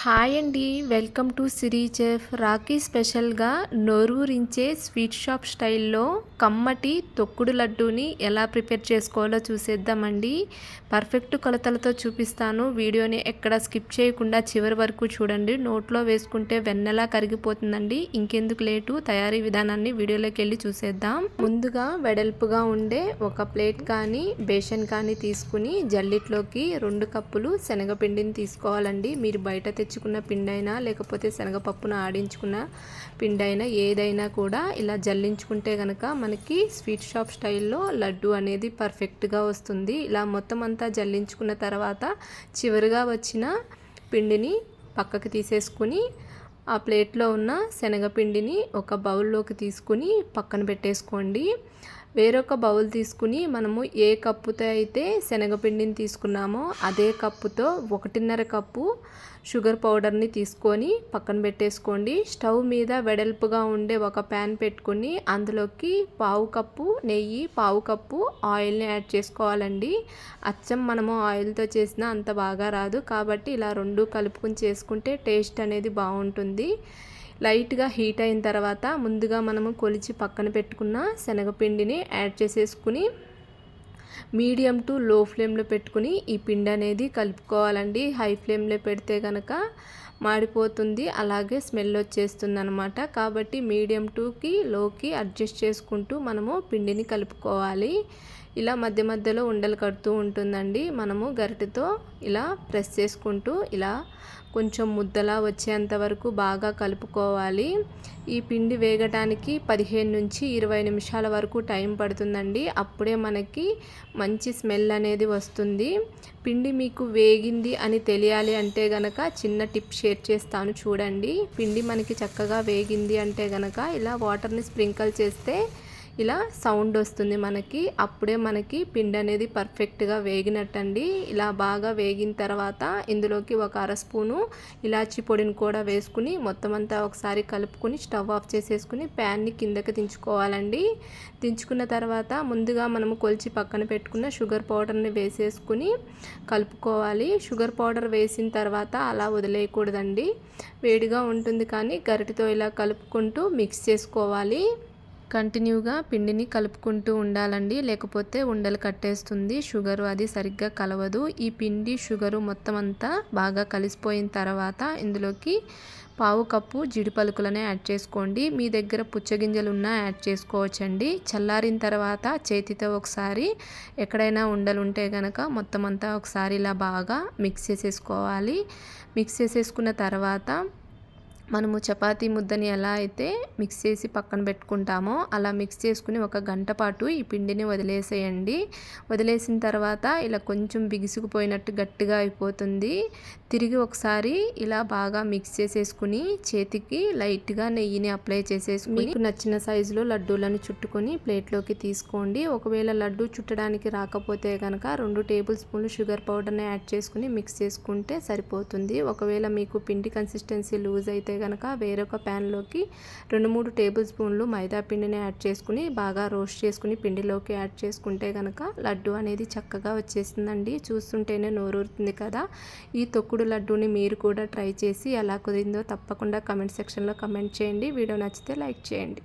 Hi అండి. Welcome to Siri chef. Rakhi స్పెషల్గా నోరూరించే స్వీట్ షాప్ స్టైల్లో కమ్మటి తొక్కుడు లడ్డూని ఎలా ప్రిపేర్ చేసుకోవాలో చూసేద్దామండి. పర్ఫెక్ట్ కొలతలతో చూపిస్తాను. వీడియోని ఎక్కడ స్కిప్ చేయకుండా చివరి వరకు చూడండి. నోట్లో వేసుకుంటే వెన్నెలా కరిగిపోతుందండి. ఇంకెందుకు లేటు? తయారీ విధానాన్ని వీడియోలోకి వెళ్ళి చూసేద్దాం. ముందుగా వెడల్పుగా ఉండే ఒక ప్లేట్ కానీ బేషన్ కానీ తీసుకుని జల్లిట్లోకి రెండు కప్పులు శనగపిండిని తీసుకోవాలండి. మీరు బయట తెచ్చుకున్న పిండైనా అయినా లేకపోతే శనగపప్పును ఆడించుకున్న పిండైనా అయినా ఏదైనా కూడా ఇలా జల్లించుకుంటే కనుక మనకి స్వీట్ షాప్ స్టైల్లో లడ్డు అనేది పర్ఫెక్ట్గా వస్తుంది. ఇలా మొత్తం అంతా జల్లించుకున్న తర్వాత చివరిగా వచ్చిన పిండిని పక్కకి తీసేసుకుని ఆ ప్లేట్లో ఉన్న శనగపిండిని ఒక బౌల్లోకి తీసుకుని పక్కన పెట్టేసుకోండి. వేరొక బౌల్ తీసుకుని మనము ఏ కప్పుతో అయితే శనగపిండిని తీసుకున్నామో అదే కప్పుతో ఒకటిన్నర కప్పు షుగర్ పౌడర్ని తీసుకొని పక్కన పెట్టేసుకోండి. స్టవ్ మీద వెడల్పుగా ఉండే ఒక ప్యాన్ పెట్టుకుని అందులోకి పావు కప్పు నెయ్యి పావు కప్పు ఆయిల్ని యాడ్ చేసుకోవాలండి. అచ్చం మనము ఆయిల్తో చేసినా అంత బాగా రాదు కాబట్టి ఇలా రెండు కలుపుకొని చేసుకుంటే టేస్ట్ అనేది బాగుంటుంది. లైట్గా హీట్ అయిన తర్వాత ముందుగా మనము కొలిచి పక్కన పెట్టుకున్న శనగపిండిని యాడ్ చేసేసుకుని మీడియం టు లో ఫ్లేమ్లో పెట్టుకుని ఈ పిండి అనేది కలుపుకోవాలండి. హై ఫ్లేమ్లో పెడితే కనుక మాడిపోతుంది. అలాగే స్మెల్ వచ్చేస్తుంది అనమాట కాబట్టి మీడియం టూకి లోకి అడ్జస్ట్ చేసుకుంటూ మనము పిండిని కలుపుకోవాలి. ఇలా మధ్య మధ్యలో ఉండలు కడుతూ ఉంటుందండి. మనము గరిటెతో ఇలా ప్రెస్ చేసుకుంటూ ఇలా కొంచెం ముద్దలా వచ్చేంత వరకు బాగా కలుపుకోవాలి. ఈ పిండి వేగటానికి పదిహేను నుంచి ఇరవై నిమిషాల వరకు టైం పడుతుందండి. అప్పుడే మనకి మంచి స్మెల్ అనేది వస్తుంది. పిండి మీకు వేగింది అని తెలియాలి అంటే గనక చిన్న టిప్ షేర్ చేస్తాను చూడండి. పిండి మనకి చక్కగా వేగింది అంటే గనక ఇలా వాటర్ని స్ప్రింకల్ చేస్తే ఇలా సౌండ్ వస్తుంది మనకి. అప్పుడే మనకి పిండి అనేది పర్ఫెక్ట్గా వేగినట్టండి. ఇలా బాగా వేగిన తర్వాత ఇందులోకి ఒక అర స్పూను ఇలాచి పొడిని కూడా వేసుకుని మొత్తం అంతా ఒకసారి కలుపుకొని స్టవ్ ఆఫ్ చేసేసుకుని ప్యాన్ని కిందకి దించుకోవాలండి. దించుకున్న తర్వాత ముందుగా మనము కొలిచి పక్కన పెట్టుకున్న షుగర్ పౌడర్ని వేసేసుకుని కలుపుకోవాలి. షుగర్ పౌడర్ వేసిన తర్వాత అలా వదిలేయకూడదండి. వేడిగా ఉంటుంది కానీ గరిటితో ఇలా కలుపుకుంటూ మిక్స్ చేసుకోవాలి. కంటిన్యూగా పిండిని కలుపుకుంటూ ఉండాలండి. లేకపోతే ఉండలు కట్టేస్తుంది. షుగరు అది సరిగ్గా కలవదు. ఈ పిండి షుగరు మొత్తం అంతా బాగా కలిసిపోయిన తర్వాత ఇందులోకి పావు కప్పు జీడిపలుకులనే యాడ్ చేసుకోండి. మీ దగ్గర పుచ్చగింజలు ఉన్నా యాడ్ చేసుకోవచ్చండి. చల్లారిన తర్వాత చేతితో ఒకసారి ఎక్కడైనా ఉండలు ఉంటే కనుక మొత్తం అంతా ఒకసారి ఇలా బాగా మిక్స్ చేసేసుకోవాలి. మిక్స్ చేసేసుకున్న తర్వాత మనము చపాతీ ముద్దని ఎలా అయితే మిక్స్ చేసి పక్కన పెట్టుకుంటామో అలా మిక్స్ చేసుకుని ఒక గంట పాటు ఈ పిండిని వదిలేసేయండి. వదిలేసిన తర్వాత ఇలా కొంచెం బిగుసుకుపోయినట్టు గట్టిగా అయిపోతుంది. తిరిగి ఒకసారి ఇలా బాగా మిక్స్ చేసేసుకుని చేతికి లైట్గా నెయ్యిని అప్లై చేసేసుకుని మీకు నచ్చిన సైజులో లడ్డూలను చుట్టుకొని ప్లేట్లోకి తీసుకోండి. ఒకవేళ లడ్డు చుట్టడానికి రాకపోతే కనుక రెండు టేబుల్ స్పూన్లు షుగర్ పౌడర్ని యాడ్ చేసుకుని మిక్స్ చేసుకుంటే సరిపోతుంది. ఒకవేళ మీకు పిండి కన్సిస్టెన్సీ లూజ్ అయితే కనుక వేరొక ప్యాన్లోకి రెండు మూడు టేబుల్ స్పూన్లు మైదా పిండిని యాడ్ చేసుకుని బాగా రోస్ట్ చేసుకుని పిండిలోకి యాడ్ చేసుకుంటే కనుక లడ్డు అనేది చక్కగా వచ్చేసిందండి చూస్తుంటేనే నోరూరుతుంది కదా. ఈ తొక్కుడు లడ్డూని మీరు కూడా ట్రై చేసి ఎలా కుదిరిందో తప్పకుండా కమెంట్ సెక్షన్లో కమెంట్ చేయండి. వీడియో నచ్చితే లైక్ చేయండి.